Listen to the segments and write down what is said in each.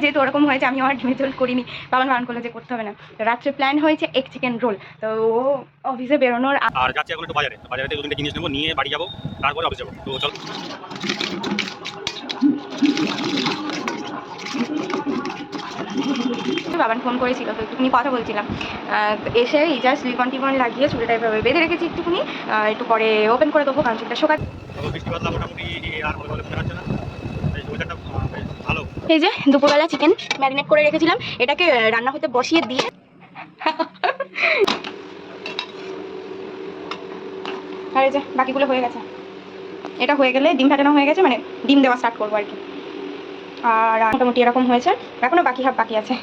যেহেতু ওরকম হয়েছে আমি আমার ডিমের ঝোল করিনি। বাবা বারণ করল যে করতে হবে না। রাত্রে প্ল্যান হয়েছে এক চিকেন রোল তো ও অফিসে বেরোনোর আর যাচ্ছি এখন একটু বাজারে। বাজারে থেকে দু তিনটে জিনিস নেব নিয়ে বাড়ি যাব তারপরে অফিস যাব। তো চল। বাবান ফোন করেছিল তো একটুখানি কথা বলছিলাম। এসে এই জাস্ট লিপন টিপন লাগিয়ে চুলটা এভাবে বেঁধে রেখেছি একটুখানি। একটু পরে ওপেন করে দেবো কারণ চুলটা শোকা বৃষ্টি বাদলা মোটামুটি আর ভালো ভালো বোঝা যাচ্ছে না এই ওয়েদারটা বেশ ভালো এই যে দুপুরবেলা চিকেন ম্যারিনেট করে রেখেছিলাম, এটাকে রান্না হতে বসিয়ে দিয়ে আর এই যে বাকিগুলো হয়ে গেছে। এটা হয়ে গেলে ডিম ফাটানো হয়ে গেছে মানে ডিম দেওয়া স্টার্ট করব আর কি। আর মোটামুটি এরকম হয়েছে, এখনও বাকি হাফ বাকি আছে।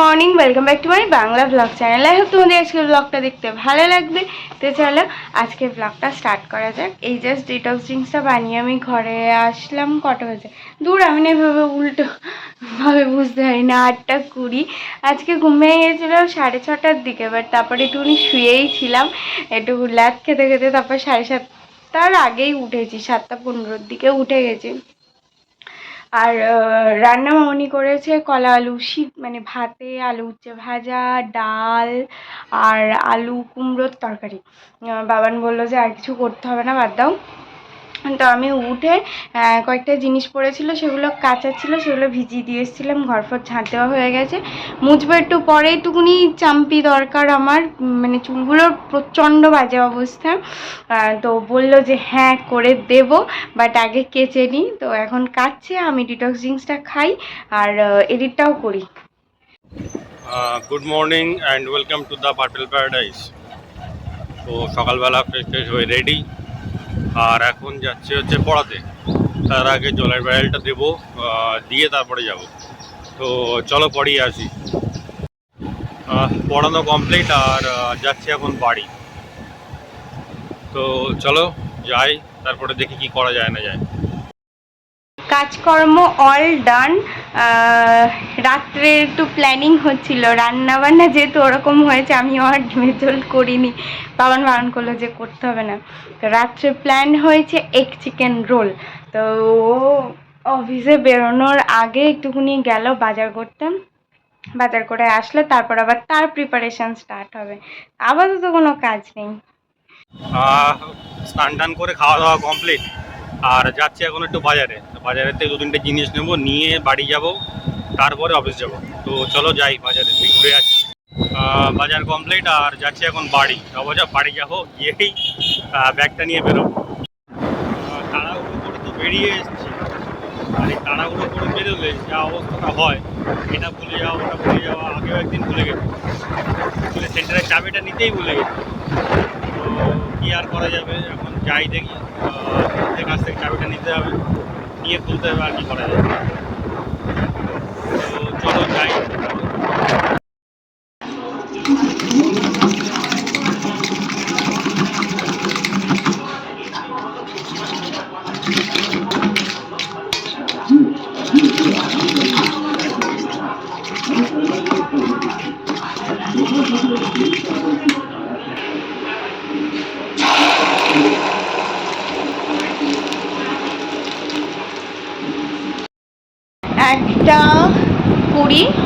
Morning welcome back to my Bangla blog channel I hope তোমাদের আজকে ব্লগটা দেখতে ভালো লাগবে। তো চলো আজকে ব্লগটা স্টার্ট করা যাক। এই জাস্ট ডিটক্স ড্রিঙ্কসটা বানিয়ে আমি ঘরে আসলাম কটা বাজে? দূর, আমি না এভাবে উল্টো ভাবে বুঝতে পারি না, আটটা কুড়ি। আজকে ঘুমিয়ে গেছিলাম সাড়ে ছটার দিকে বাট তারপরে একটুখানি শুয়েই ছিলাম। একটু ল্যাদ খেতে খেতে তারপর সাড়ে সাতটার আগেই উঠেছি, সাতটা পনেরোর দিকে উঠে গেছি। আর রান্না মামনি করেছে কলা আলু শীত মানে ভাতে আলু উচ্ছে ভাজা, ডাল আর আলু কুমড়োর তরকারি। বাবান বলল যে আর কিছু করতে হবে না, বাদ দাও। তো আমি উঠে কয়েকটা জিনিস পড়েছিল, সেগুলো কাঁচা ছিল, সেগুলো ভিজিয়ে দিয়ে এসেছিলাম, ঘর ফর ঝাঁট দেওয়া হয়ে গেছে। মুছবো একটু পরে, একটুকুনি চাম্পি দরকার আমার মানে চুলগুলোর প্রচণ্ড বাজে অবস্থা। তো বলল যে হ্যাঁ করে দেব বাট আগে কেচে নিই তো এখন কাচ্ছে, আমি ডিটক্স ড্রিঙ্কসটা খাই, আর এডিটটাও করি। Good morning and welcome to the purple paradise তো সকালবেলা ফ্রেশ ফ্রেশ হয়ে রেডি আর এখন যাচ্ছে হচ্ছে পড়াতে। তার আগে জলের ব্যারেলটা দেবো দিয়ে তারপরে যাব। তো চলো পড়িয়ে আসি। পড়ানো কমপ্লিট আর যাচ্ছি এখন বাড়ি। তো চলো যাই, তারপরে দেখি কি করা যায় না যায়। কাজকর্ম অল ডান রাত্রে একটু প্ল্যানিং হচ্ছিল। রান্না বান্না যেহেতু ওরকম হয়েছে আমি আমার ডিমের ঝোল করিনি। বাবান বারণ করল যে করতে হবে না। তো রাত্রে প্ল্যান হয়েছে এগ চিকেন রোল তো ও অফিসে বেরোনোর আগে একটুখানি গেল, বাজার করতে। বাজার করে আসলে, তারপর আবার তার প্রিপারেশন স্টার্ট হবে। আপাতত কোনো কাজ নেই। স্নান টান করে খাওয়া দাওয়া কমপ্লিট আর যাচ্ছি এখন একটু বাজারে। বাজারের থেকে দু তিনটে জিনিস নেব নিয়ে বাড়ি যাব তারপরে অফিস যাব। তো চলো যাই বাজারে থেকে ঘুরে আসি। বাজার কমপ্লিট আর যাচ্ছি এখন বাড়ি। অবশ্য বাড়ি যাব গিয়েই ব্যাগটা নিয়ে বেরোবো। আহ, তাড়াহুড়ো করে তো বেরিয়ে এসেছি। আর এই তাড়াহুড়ো করে বেরোলে যা অবস্থাটা হয় এটা ভুলে যাওয়া ওটা ভুলে যাওয়া আগেও একদিন ভুলে গেছি। সেন্টারের চাবিটা নিতেই ভুলে গেছি। তো কী আর করা যাবে? এখন যাই দেখি। কাছ থেকে চাবিটা নিতে হবে, নিয়ে খুলতে হবে আর কি করা যাবে তো চলো, যাই।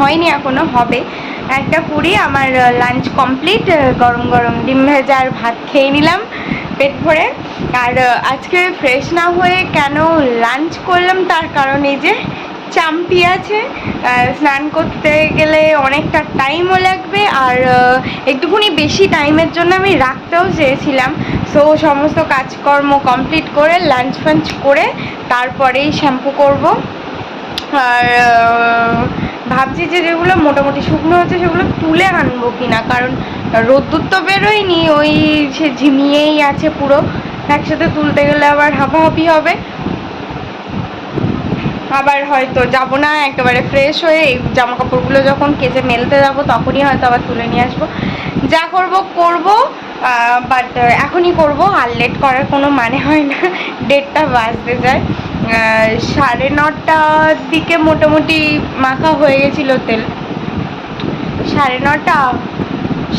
হয়নি এখনও, হবে। একটা কুড়ি আমার লাঞ্চ কমপ্লিট গরম গরম ডিম ভেজা আর ভাত খেয়ে নিলাম পেট ভরে। আর আজকে ফ্রেশ না হয়ে কেন লাঞ্চ করলাম তার কারণ এই যে চাম্পি আছে। স্নান করতে গেলে অনেকটা টাইমও লাগবে আর একটুখানি বেশি টাইমের জন্য আমি রাখতেও চেয়েছিলাম। সো সমস্ত কাজকর্ম কমপ্লিট করে লাঞ্চ ফাঞ্চ করে তারপরেই শ্যাম্পু করব। আর ভাবছি যে যেগুলো মোটামুটি শুকনো হচ্ছে সেগুলো তুলে আনব কিনা, কারণ রোদ্দুর তো বেরোয়নি, ওই সে ঝিমিয়েই আছে পুরো। একসাথে তুলতে গেলে আবার হাঁপাহাঁপি হবে। আবার হয়তো যাব না, একেবারে ফ্রেশ হয়ে এই জামা কাপড়গুলো যখন কেচে মেলতে যাব তখনই হয়তো আবার তুলে নিয়ে আসব। যা করব করব বাট এখনই করব, আর লেট করার কোনো মানে হয় না ডেটটা বাজতে যায়। সাড়ে নটার দিকে মোটামুটি মাখা হয়ে গেছিল তেল। সাড়ে নটা,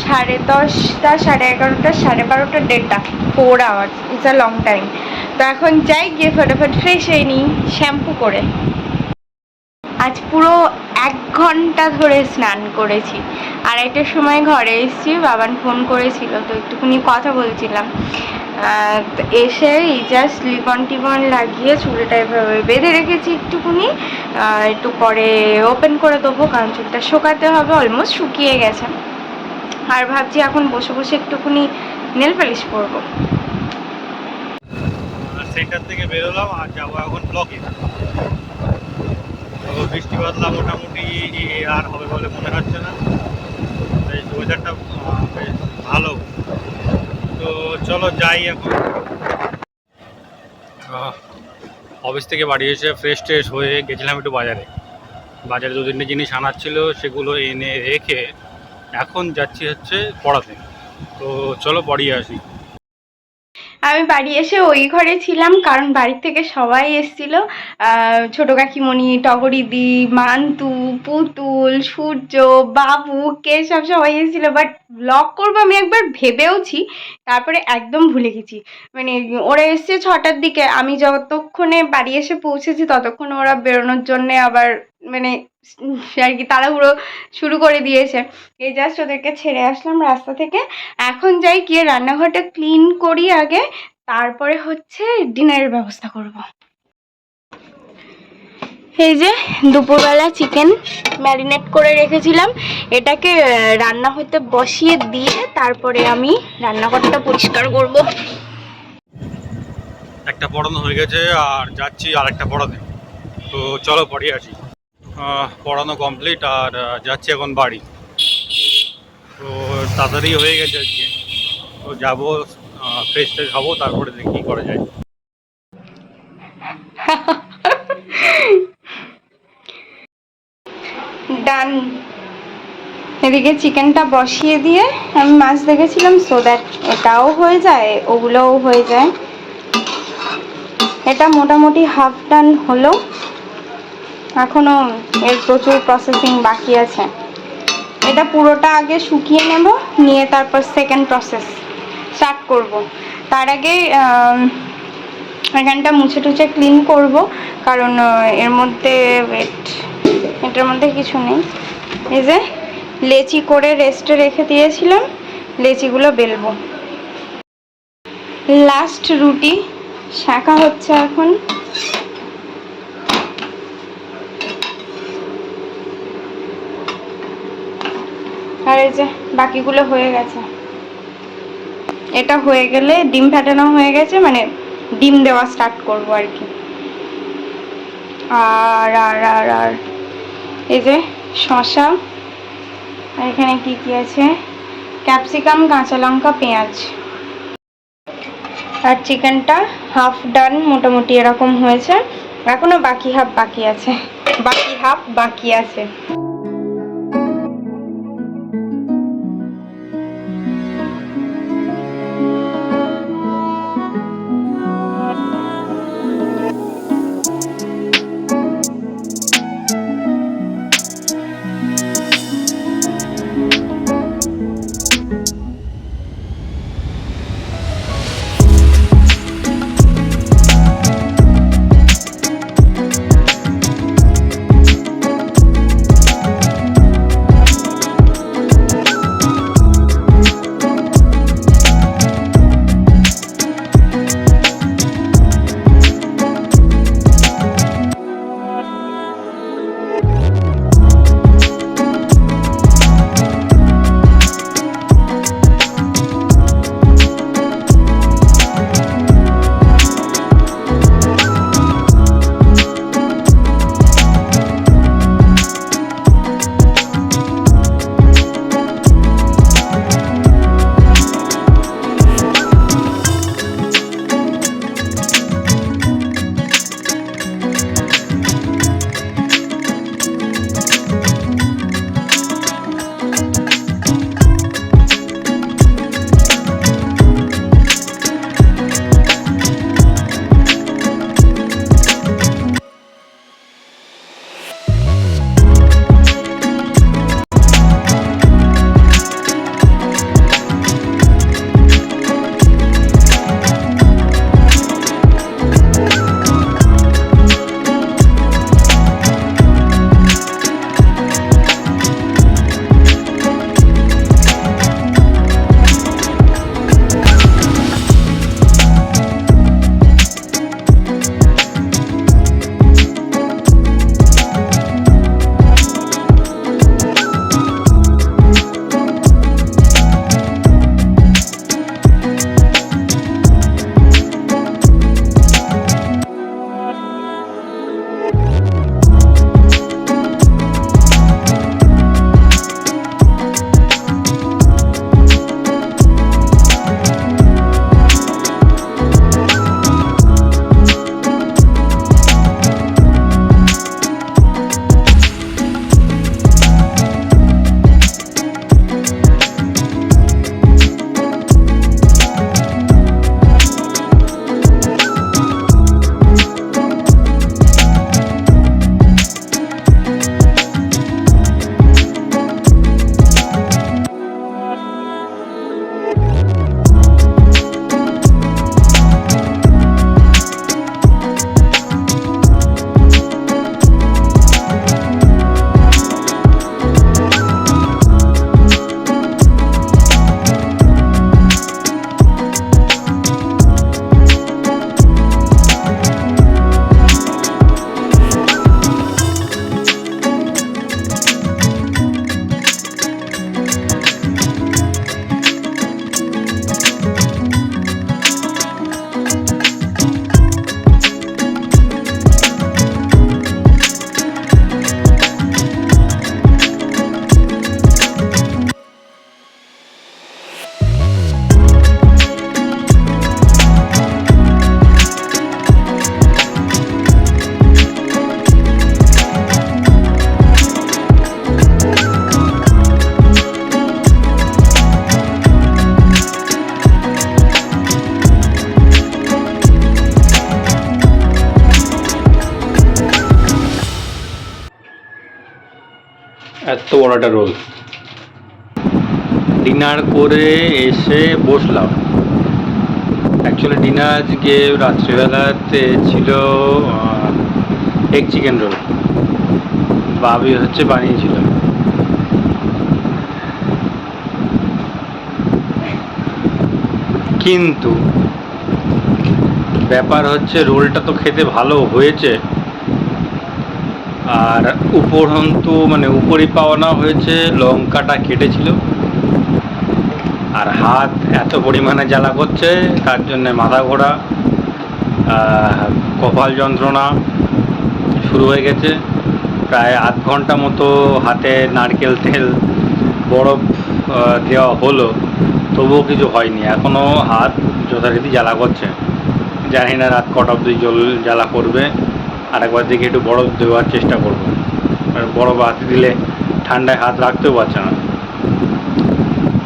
সাড়ে দশটা, সাড়ে এগারোটা, সাড়ে বারোটা, দেড়টা four hours it's a long time তো এখন যাই গিয়ে ফটাফট ফ্রেশ হয়ে নিই শ্যাম্পু করে। আজ পুরো এক ঘণ্টা ধরে স্নান করেছি। আড়াইটার সময় ঘরে এসেছি, বাবান ফোন করেছিল, তো একটুখানি কথা বলছিলাম। এসে এই জাস্ট লিপন টিপন লাগিয়ে চুলটা এভাবে বেঁধে রেখেছি একটুকুনি একটু পরে ওপেন করে দেবো, কারণ চুলটা শুকাতে হবে অলমোস্ট শুকিয়ে গেছে। আর ভাবছি এখন বসে বসে একটুকুনি নেল পালিশ করব। সেন্টার থেকে বেরোলাম আর যাব এখন ব্লকে বৃষ্টি বাদলা মোটামুটি আর হবে বলে মনে হচ্ছে না। বেশ ওয়েদারটা বেশ ভালো। তো চলো যাই এখন। অফিস থেকে বাড়ি এসে ফ্রেশ ট্রেশ হয়ে গেছিলাম একটু বাজারে। বাজারে দু তিনটে জিনিস আনার ছিল, সেগুলো এনে রেখে এখন যাচ্ছি হচ্ছে পড়াতে। তো চলো পড়িয়ে আসি। আমি বাড়ি এসে ওই ঘরে ছিলাম, কারণ বাড়ির থেকে সবাই এসেছিল। ছোট কাকিমণি, টগরিদি, মান্তু, পুতুল, সূর্য, বাবু, কেশব সবাই এসেছিল। বাট ব্লগ করব আমি একবার ভেবেওছি, তারপরে একদম ভুলে গেছি। মানে ওরা এসছে ছটার দিকে, আমি যতক্ষণে বাড়ি এসে পৌঁছেছি, ততক্ষণে ওরা বেরোনোর জন্যে আবার মানে আর কি তাড়াহুড়ো শুরু করে দিয়েছে। এই জাস্ট ওদেরকে ছেড়ে আসলাম রাস্তা থেকে। এখন যাই গিয়ে রান্নাঘরটা ক্লিন করি আগে, তারপরে হচ্ছে ডিনারের ব্যবস্থা করব। এই যে দুপুরবেলা চিকেন ম্যারিনেট করে রেখেছিলাম। এটাকে রান্না হতে বসিয়ে দিয়ে তারপরে আমি রান্নাঘরটা পরিষ্কার করব। একটা পড়ানো হয়ে গেছে, আর যাচ্ছি আর একটা পড়াতে তো চলো পড়িয়ে আসি। পড়ানো কমপ্লিট আর যাচ্ছি এখন বাড়ি। তো তাড়াতাড়ি হয়ে গেছে আজকে। তো যাব ফ্রেশ ফ্রেশ হব, তারপরে দেখি কী করা যায়। ডান এদিকে চিকেনটা বসিয়ে দিয়ে আমি মাছ দেখেছিলাম সো দ্যাট এটাও হয়ে যায়, ওগুলোও হয়ে যায়। এটা মোটামুটি হাফ ডান হলো। এখনও এর প্রচুর প্রসেসিং বাকি আছে। এটা পুরোটা আগে শুকিয়ে নেব, নিয়ে তারপর সেকেন্ড প্রসেস স্টার্ট করব। তার আগে এখানটা মুছে টুছে ক্লিন করব, কারণ এর মধ্যে ওয়েট এটার মধ্যে কিছু নেই। এই যে, লেচি করে রেস্টে রেখে দিয়েছিলাম, লেচিগুলো বেলবো। লাস্ট রুটি শাঁকা হচ্ছে এখন। আর এই যে বাকিগুলো হয়ে গেছে। এটা হয়ে গেলে ডিম ফাটানো হয়ে গেছে মানে ডিম দেওয়া স্টার্ট করব আর কি। আর আর আর আর, এই যে শসা, আর এখানে কি কি আছে? ক্যাপসিকাম, কাঁচা লঙ্কা, পেঁয়াজ। আর চিকেনটা হাফ ডান মোটামুটি এরকম হয়েছে। এখনও বাকি হাফ বাকি আছে। বাকি হাফ বাকি আছে। একটা রোল। ডিনার করে এসে বসলাম। অ্যাকচুয়ালি ডিনার আজকে রাত্রিবেলাতে ছিল এগ চিকেন রোল বাবি হচ্ছে বানিয়েছিল। কিন্তু ব্যাপার হচ্ছে, রোলটা তো খেতে ভালো হয়েছে। আর উপরন্তু মানে উপরি পাওনা হয়েছে লঙ্কাটা কেটেছিল। আর হাত এত পরিমাণে জ্বালা করছে, তার জন্য মাথা ঘোরা কপাল যন্ত্রণা শুরু হয়ে গেছে। প্রায় আধ ঘণ্টা মতো হাতে নারকেল তেল বরফ দেওয়া হলো, তবুও কিছু হয়নি। এখনও হাত যথারীতি জ্বালা করছে। জানি না রাত কটা অব্দি জল জ্বালা করবে। আর একবার দেখি একটু বরফ দেওয়ার চেষ্টা করব। আর বরফ হাতে দিলে ঠান্ডায় হাত রাখতেও পারছে না।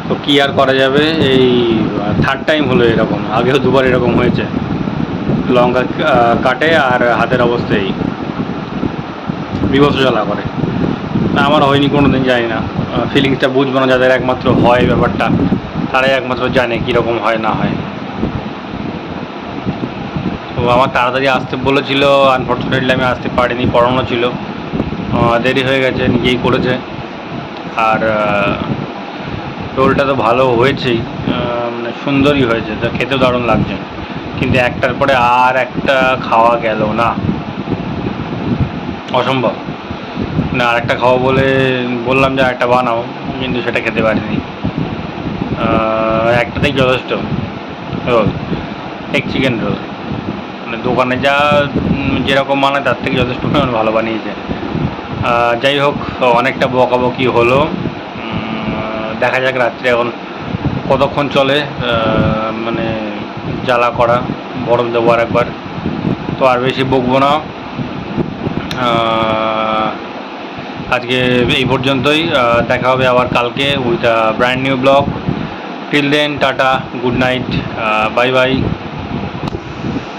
তো কি আর করা যাবে? এই থার্ড টাইম হলো এরকম। আগেও দুবার এরকম হয়েছে। লঙ্কা কাটে আর হাতের অবস্থায়। বিভৎস জ্বালা করে আমার হয়নি কোনো দিন জানি না। ফিলিংসটা বুঝব না যাদের একমাত্র হয় ব্যাপারটা। তারাই একমাত্র জানে কীরকম হয়, না হয়। আমার তাড়াতাড়ি আসতে বলেছিল আনফর্চুনেটলি আমি আসতে পারিনি, পড়ানো ছিল। দেরি হয়ে গেছে, নিজেই করেছে। আর রোলটা তো ভালো হয়েছেই মানে সুন্দরই হয়েছে, তো খেতেও দারুণ লাগছে। কিন্তু একটার পরে আর একটা খাওয়া গেল না। অসম্ভব। না আরেকটা খাওয়া বলে বললাম যে একটা বানাও, কিন্তু সেটা খেতে পারিনি। একটাতেই যথেষ্ট। রোল এক চিকেন রোল মানে দোকানে যা যেরকম বানায় তার থেকে যথেষ্ট পরিমাণ ভালো বানিয়েছে। যাই হোক, অনেকটা বকাবকি হলো। দেখা যাক রাত্রে এখন কতক্ষণ চলে মানে জ্বালা করা বরফ দেবো আর একবার তো আর বেশি বকবো না। আজকে এই পর্যন্তই। দেখা হবে আবার কালকে with brand new blog till then tata good night bye bye